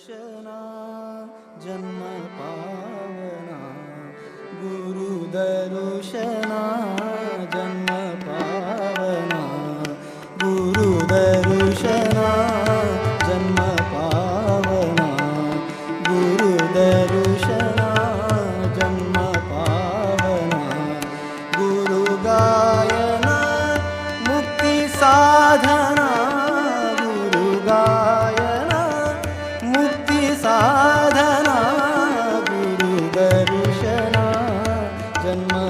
दर्शना जन्म पावना गुरु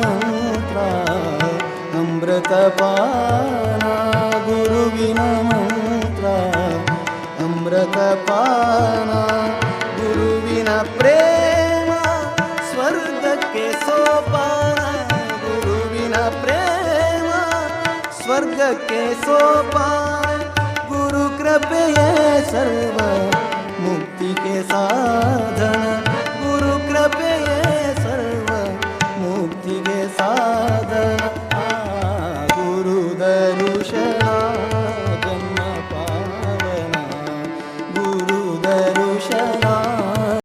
मन्त्राय अमृतपाना गुरुविना मन्त्राय अमृतपाना, गुरुविना प्रेम स्वर्गके सोपाना, गुरुविना प्रेम स्वर्गके सोपान गुरुकृपये सर्व, मुक्ति के साथ। ಗುರುದರುಶನಾದ